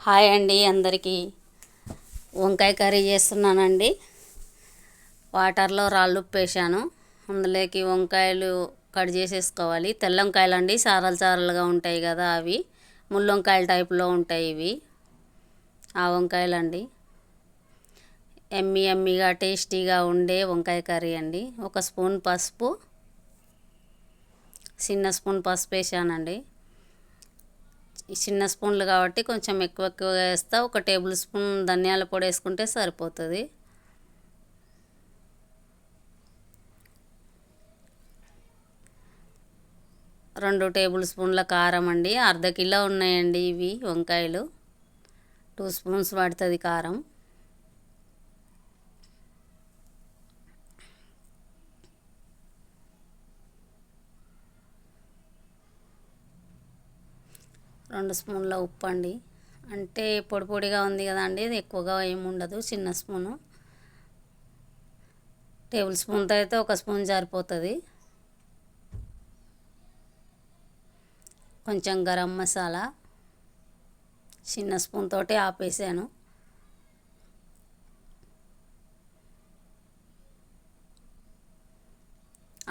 Hi అండి అందరికీ. వంకాయ కర్రీ చేస్తున్నానండి. వాటర్లో రాళ్ళు ఉప్పేసాను అందులోకి వంకాయలు కట్ చేసేసుకోవాలి. తెల్ల వంకాయలు అండి సారలు సారలుగా ఉంటాయి కదా అవి. ముళ్ళు వంకాయల టైప్లో ఉంటాయి ఇవి. ఆ వంకాయలు అండి ఎమ్మి ఎమ్మిగా టేస్టీగా ఉండే వంకాయ కర్రీ అండి. ఒక స్పూన్ పసుపు చిన్న స్పూన్ పసుపు వేసానండి. చిన్న స్పూన్లు కాబట్టి కొంచెం ఎక్కువ ఎక్కువ వేస్తా. ఒక టేబుల్ స్పూన్ ధనియాల పొడి వేసుకుంటే సరిపోతుంది. రెండు టేబుల్ స్పూన్ల కారం అండి. అర్ధ కిలో ఉన్నాయండి ఇవి వంకాయలు. టూ స్పూన్స్ పడుతుంది కారం. రెండు స్పూన్ల ఉప్పు అండి. అంటే పొడి పొడిగా ఉంది కదా అండి ఇది ఎక్కువగా ఏమి ఉండదు చిన్న స్పూను. టేబుల్ స్పూన్తో అయితే ఒక స్పూన్ సరిపోతుంది కొంచెం గరం మసాలా చిన్న స్పూన్ తోటి ఆపేసాను.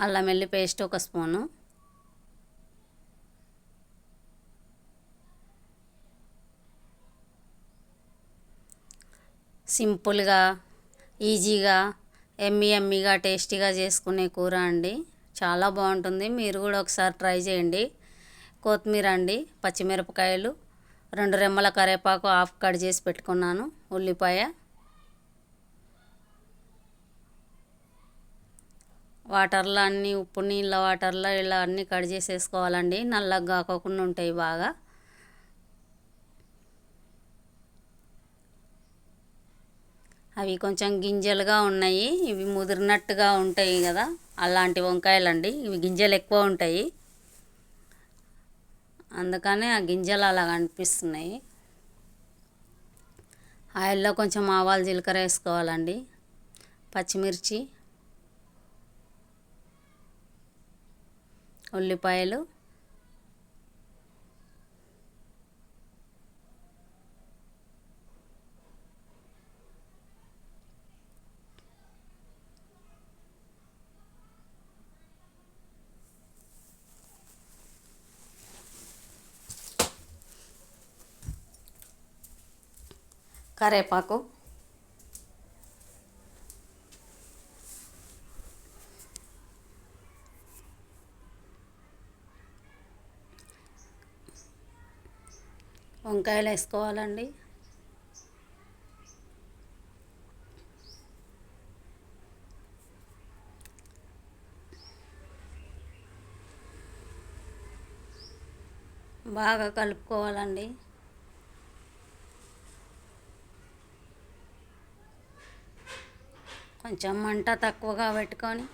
అల్లం వెల్లి పేస్ట్ ఒక స్పూను. సింపుల్గా ఈజీగా ఎమ్మీ ఎమ్మీగా టేస్టీగా చేసుకునే కూర అండి. చాలా బాగుంటుంది. మీరు కూడా ఒకసారి ట్రై చేయండి. కొత్తిమీర అండి పచ్చిమిరపకాయలు రెండు రెమ్మల కరివేపాకు హాఫ్ కట్ చేసి పెట్టుకున్నాను ఉల్లిపాయ. వాటర్లో అన్నీ ఉప్పు నీళ్ళ వాటర్లో ఇలా అన్నీ కట్ చేసేసుకోవాలండి. నల్లగా కాకుండా ఉంటాయి బాగా. అవి కొంచెం గింజలుగా ఉన్నాయి. ఇవి ముదిరినట్టుగా ఉంటాయి కదా. అలాంటి వంకాయలు అండి ఇవి గింజలు ఎక్కువ ఉంటాయి. అందుకనే ఆ గింజలు అలా కనిపిస్తున్నాయి. ఆయిల్లో కొంచెం ఆవాలు జీలకర్ర వేసుకోవాలండి. పచ్చిమిర్చి ఉల్లిపాయలు కరేపాకు. వంకాయలు వేసుకోవాలండి. బాగా కలుపుకోవాలండి. కొంచెం మంట తక్కువగా పెట్టుకొని.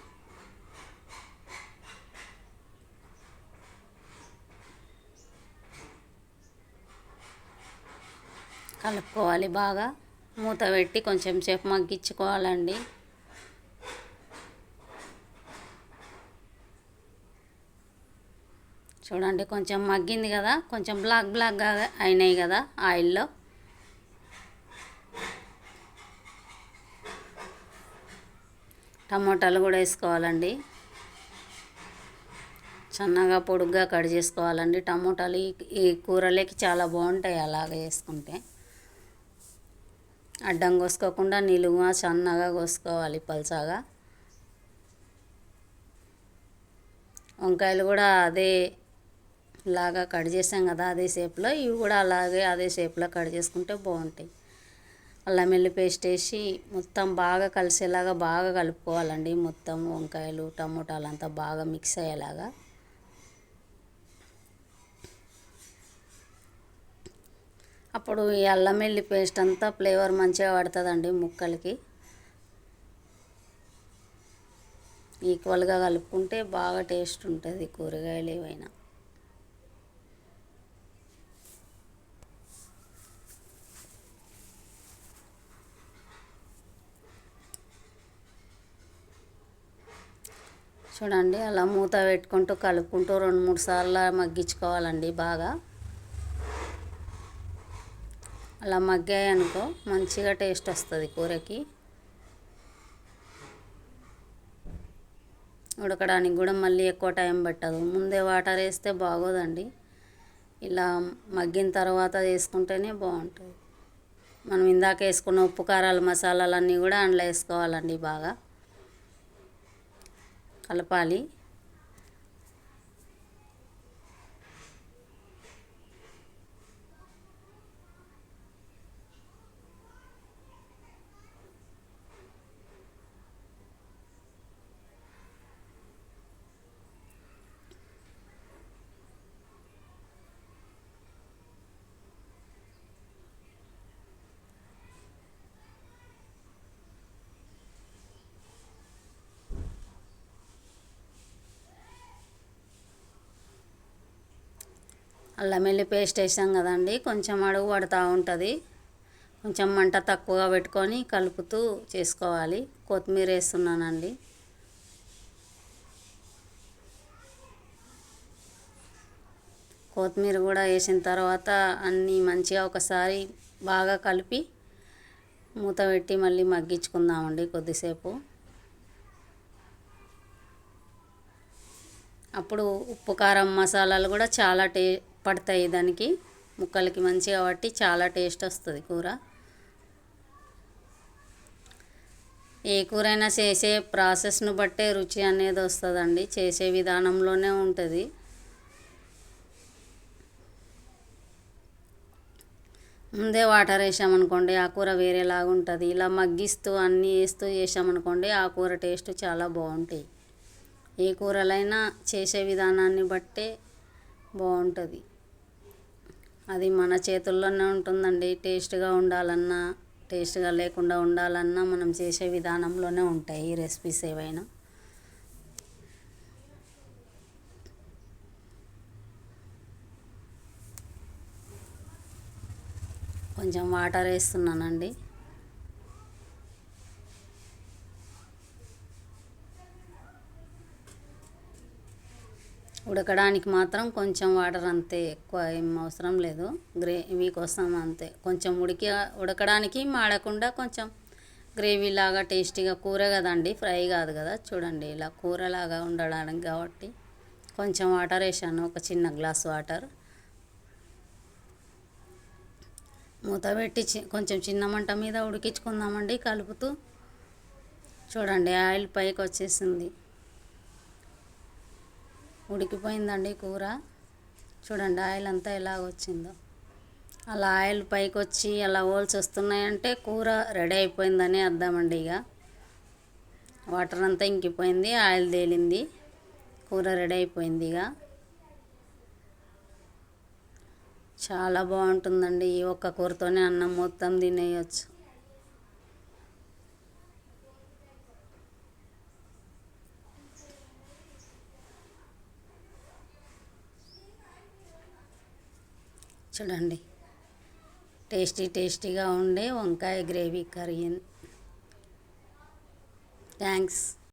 కలుపుకోవాలి బాగా. మూత పెట్టి కొంచెం సేపు మగ్గించుకోవాలండి. చూడండి కొంచెం మగ్గింది కదా. కొంచెం బ్లాక్ బ్లాక్గా అయినాయి కదా ఆయిల్లో. టమోటాలు కూడా వేసుకోవాలండి. సన్నగా పొడుగ్గా కట్ చేసుకోవాలండి. టమోటాలు ఈ కూరలోకి చాలా బాగుంటాయి అలాగ వేసుకుంటే. అడ్డం కోసుకోకుండా నిలువ సన్నగా కోసుకోవాలి పల్చగా. వంకాయలు కూడా అదే లాగా కట్ చేసాం కదా అదే షేప్లో ఇవి కూడా అలాగే అదే షేప్లో కట్ చేసుకుంటే బాగుంటాయి. అల్లం వెల్లి పేస్ట్ వేసి మొత్తం బాగా కలిసేలాగా బాగా కలుపుకోవాలండి. మొత్తం వంకాయలు టమోటాలు అంతా బాగా మిక్స్ అయ్యేలాగా. అప్పుడు ఈ అల్లం వెల్లి పేస్ట్ అంతా ఫ్లేవర్ మంచిగా పడుతుందండి ముక్కలకి. ఈక్వల్గా కలుపుకుంటే బాగా టేస్ట్ ఉంటుంది కూరగాయలు ఏవైనా. చూడండి అలా మూత పెట్టుకుంటూ కలుపుకుంటూ రెండు మూడు సార్లు మగ్గించుకోవాలండి బాగా. అలా మగ్గాయి అనుకో మంచిగా టేస్ట్ వస్తుంది కూరకి. ఉడకడానికి కూడా మళ్ళీ ఎక్కువ టైం పట్టదు. ముందే వాటర్ వేస్తే బాగోదండి. ఇలా మగ్గిన తర్వాత వేసుకుంటేనే బాగుంటుంది. మనం ఇందాక వేసుకున్న ఉప్పు కారాలు మసాలాలు అన్నీ కూడా అందులో వేసుకోవాలండి బాగా. కలపాలి. అల్లం వెల్లి పేస్ట్ వేసాం కదండి కొంచెం అడుగు పడుతూ ఉంటుంది. కొంచెం మంట తక్కువగా పెట్టుకొని కలుపుతూ చేసుకోవాలి. కొత్తిమీర వేస్తున్నానండి. కొత్తిమీర కూడా వేసిన తర్వాత అన్నీ మంచిగా ఒకసారి బాగా కలిపి మూత పెట్టి మళ్ళీ మగ్గించుకుందామండి కొద్దిసేపు. అప్పుడు ఉప్పు కారం మసాలాలు కూడా చాలా టే పడతాయి దానికి. ముక్కలకి మంచిగా పట్టి చాలా టేస్ట్ వస్తుంది కూర. ఏ కూరైనా చేసే ప్రాసెస్ను బట్టే రుచి అనేది వస్తుందండి. చేసే విధానంలోనే ఉంటుంది. ముందే వాటర్ వేసామనుకోండి ఆ కూర వేరేలాగా ఉంటుంది. ఇలా మగ్గిస్తూ అన్నీ వేస్తూ చేసామనుకోండి ఆ కూర టేస్ట్ చాలా బాగుంటాయి. ఏ కూరలైనా చేసే విధానాన్ని బట్టే బాగుంటుంది. అది మన చేతుల్లోనే ఉంటుందండి. టేస్ట్గా ఉండాలన్నా టేస్ట్గా లేకుండా ఉండాలన్నా మనం చేసే విధానంలోనే ఉంటాయి ఈ రెసిపీస్ ఏవైనా. కొంచెం వాటర్ వేస్తున్నానండి. ఉడకడానికి మాత్రం కొంచెం వాటర్ అంతే ఎక్కువ ఏం అవసరం లేదు. గ్రేవీ కోసం అంతే. కొంచెం ఉడికి ఉడకడానికి మాడకుండా కొంచెం గ్రేవీ లాగా టేస్టీగా కూర కదండి ఫ్రై కాదు కదా. చూడండి ఇలా కూరలాగా ఉండడానికి కాబట్టి కొంచెం వాటర్ వేసాను ఒక చిన్న గ్లాస్ వాటర్. మూత పెట్టి కొంచెం చిన్న మంట మీద ఉడికించుకుందామండి కలుపుతూ. చూడండి ఆయిల్ పైకి వచ్చేసింది. ఉడికిపోయిందండి కూర. చూడండి ఆయిల్ అంతా ఎలా వచ్చిందో. అలా ఆయిల్ పైకి వచ్చి అలా హోల్స్ వస్తున్నాయంటే కూర రెడీ అయిపోయిందని అర్థమండి ఇక. వాటర్ అంతా ఇంకిపోయింది ఆయిల్ తేలింది కూర రెడీ అయిపోయింది ఇక. చాలా బాగుంటుందండి ఈ ఒక్క కూరతోనే అన్నం మొత్తం తినేయచ్చు. చూడండి. టేస్టీ టేస్టీగా ఉండే వంకాయ గ్రేవీ కర్రీ. థ్యాంక్స్